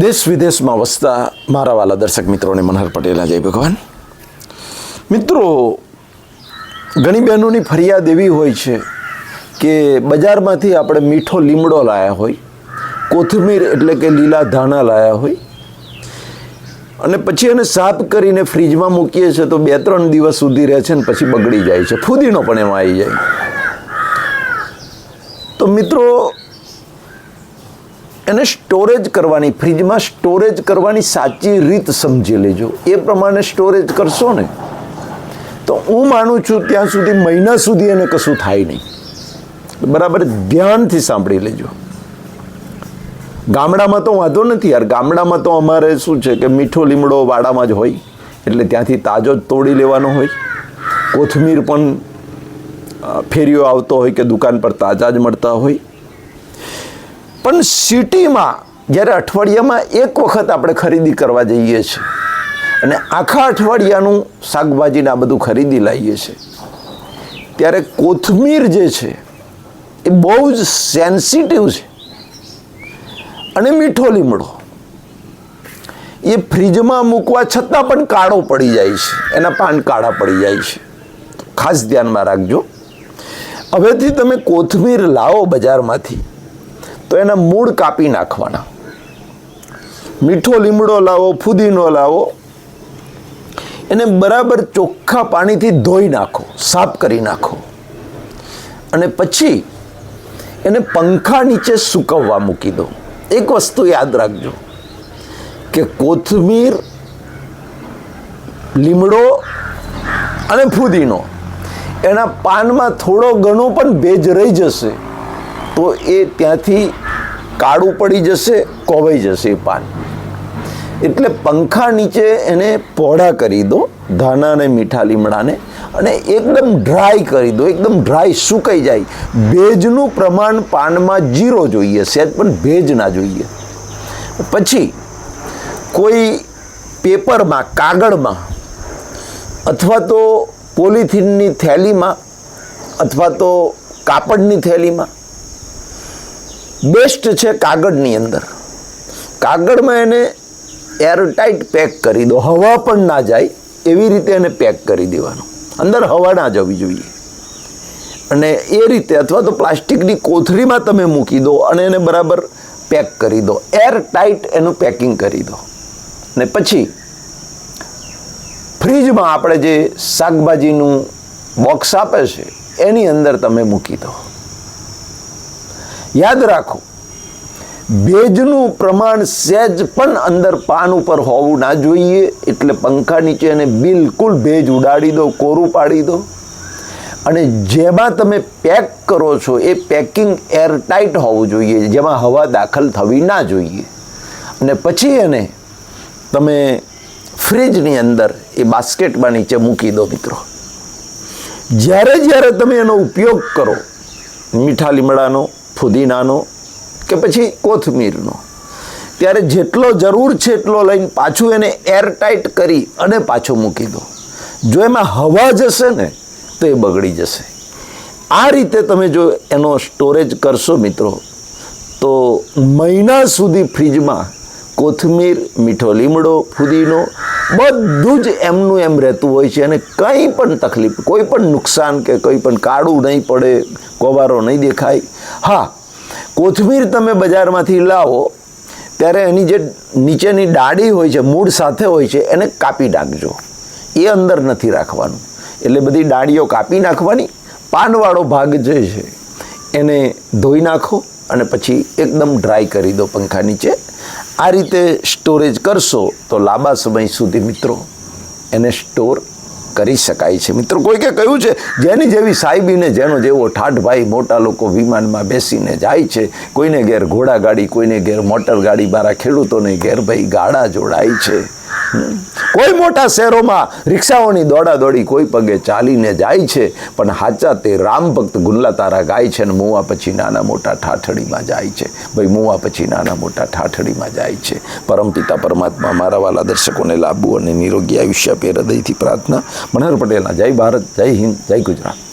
દેશ વિદેશમાં વસતા મારા વાલા દર્શક મિત્રોને મનહર પટેલા જય ભગવાન. મિત્રો, ઘણી બહેનોની ફરિયાદ એવી હોય છે કે બજારમાંથી આપણે મીઠો લીમડો લાયા હોય, કોથમીર એટલે કે લીલા ધાણા લાયા હોય, અને પછી એને સાફ કરીને ફ્રીજમાં મૂકીએ છીએ તો બે ત્રણ દિવસ સુધી રહે છે ને પછી બગડી જાય છે. ફૂદીનો પણ એમાં આવી જાય. તો મિત્રો એને સ્ટોરેજ કરવાની ફ્રીજમાં સ્ટોરેજ કરવાની સાચી રીત સમજી લેજો. એ પ્રમાણે સ્ટોરેજ કરશો ને, તો હું માનું છું ત્યાં સુધી, મહિના સુધી એને કશું થાય નહીં. બરાબર, ધ્યાનથી સાંભળી લેજો. ગામડામાં તો વાંધો નથી યાર. ગામડામાં તો અમારે શું છે કે મીઠો લીમડો વાડામાં જ હોય, એટલે ત્યાંથી તાજો જ તોડી લેવાનો હોય. કોથમીર પણ ફેરીઓ આવતો હોય કે દુકાન પર તાજા જ મળતા હોય. પણ સિટીમાં જ્યારે અઠવાડિયામાં એક વખત આપણે ખરીદી કરવા જઈએ છીએ અને આખા અઠવાડિયાનું શાકભાજીને આ બધું ખરીદી લાવીએ છીએ, ત્યારે કોથમીર જે છે એ બહુ જ સેન્સિટિવ છે. અને મીઠો લીમડો એ ફ્રીજમાં મૂકવા છતાં પણ કાળો પડી જાય છે, એના પાન કાળા પડી જાય છે. ખાસ ધ્યાનમાં રાખજો. હવેથી તમે કોથમીર લાવો બજારમાંથી તો એના મૂળ કાપી નાખવાના. મીઠો લીમડો લાવો, ફુદીનો લાવો, એને બરાબર ચોખ્ખા પાણીથી ધોઈ નાખો, સાફ કરી નાખો. અને પછી એને પંખા નીચે સૂકવવા મૂકી દો. એક વસ્તુ યાદ રાખજો કે કોથમીર, લીમડો અને ફુદીનો એના પાનમાં થોડો ઘણો પણ ભેજ રહી જશે. તો એ ત્યાંથી કાળું પડી જશે, કોવાઈ જશે એ પાન. એટલે પંખા નીચે એને પહોળા કરી દો, ધાના અને મીઠા લીમડાને, અને એકદમ ડ્રાય કરી દો, એકદમ ડ્રાય સુકાઈ જાય. ભેજનું પ્રમાણ પાનમાં જીરો જોઈએ સહેજ પણ ભેજ ના જોઈએ. પછી, કોઈ પેપરમાં, કાગળમાં, અથવા તો પોલિથીનની થેલીમાં, અથવા તો કાપડની થેલીમાં બેસ્ટ છે કાગળની અંદર. કાગળમાં એને એરટાઈટ પેક કરી દો. હવા પણ ના જાય એવી રીતે એને પેક કરી દેવાનું. અંદર હવા ના જવી જોઈએ. અને એ રીતે અથવા તો પ્લાસ્ટિકની કોથળીમાં તમે મૂકી દો અને એને બરાબર પેક કરી દો. એર ટાઈટ એનું પેકિંગ કરી દો. ને પછી ફ્રીજમાં આપણે જે શાકભાજીનું બોક્સ આપે છે, એની અંદર તમે મૂકી દો. યાદ રાખો, ભેજનું પ્રમાણ સહેજ પણ અંદર પાન ઉપર હોવું ના જોઈએ, એટલે પંખા નીચે એને બિલકુલ ભેજ ઉડાડી દો, કોરું પાડી દો. અને જેમાં તમે પેક કરો છો, એ પેકિંગ એરટાઈટ હોવું જોઈએ, જેમાં હવા દાખલ થવી ના જોઈએ. અને પછી એને તમે ફ્રીજની અંદર એ બાસ્કેટમાં નીચે મૂકી દો મિત્રો. જ્યારે જ્યારે તમે એનો ઉપયોગ કરો, મીઠા લીમડાનો ફુદીનાનો કે પછી કોથમીરનો. ત્યારે જેટલો જરૂર છે એટલો લઈને પાછું એને એરટાઈટ કરી અને પાછો મૂકી દો. જો એમાં હવા જશે ને, તો એ બગડી જશે. આ રીતે તમે જો એનો સ્ટોરેજ કરશો મિત્રો, તો મહિના સુધી ફ્રીજમાં કોથમીર, મીઠો લીમડો, ફુદીનો બધું જ એમનું એમ રહેતું હોય છે અને કંઈ પણ તકલીફ, કોઈ પણ નુકસાન કે કંઈ પણ કાળું નહીં પડે, કોવારો નહીં દેખાય. હા, કોથમીર તમે બજારમાંથી લાવો, ત્યારે એની જે નીચેની ડાળી હોય છે, મૂળ સાથે હોય છે, એને કાપી નાખજો. એ અંદર નથી રાખવાનું. એટલે બધી ડાળીઓ કાપી નાખવાની, પાનવાળો ભાગ જે છે, એને ધોઈ નાખો અને પછી એકદમ ડ્રાય કરી દો પંખા નીચે. આ રીતે સ્ટોરેજ કરશો તો લાંબા સમય સુધી મિત્રો એને સ્ટોર કરી શકાય છે મિત્રો, કોઈકે કહ્યું છે, જેની જેવી સાહેબીને જેનો જેવો ઠાઠભાઈ મોટા લોકો વિમાનમાં બેસીને જાય છે, કોઈને ઘેર ઘોડા ગાડી, કોઈને ઘેર મોટર ગાડી, મારા ખેડૂતોને ઘેર ભાઈ ગાડા જોડાય છે. કોઈ મોટા શહેરોમાં રિક્ષાઓની દોડાદોડી કોઈ પગે ચાલીને જાય છે, પણ હાચા તે રામ ભક્ત ગુલ્લા તારા ગાય છે અને મુવા પછી નાના મોટા ઠાઠડીમાં જાય છે. ભાઈ, મુવા પછી નાના મોટા ઠાઠડીમાં જાય છે. પરમપિતા પરમાત્મા, મારા વાલા દર્શકોને લાભવું અને નિરોગી આયુષ્ય આપે હૃદયથી પ્રાર્થના. મનહર પટેલના, જય ભારત, જય હિન્દ, જય ગુજરાત.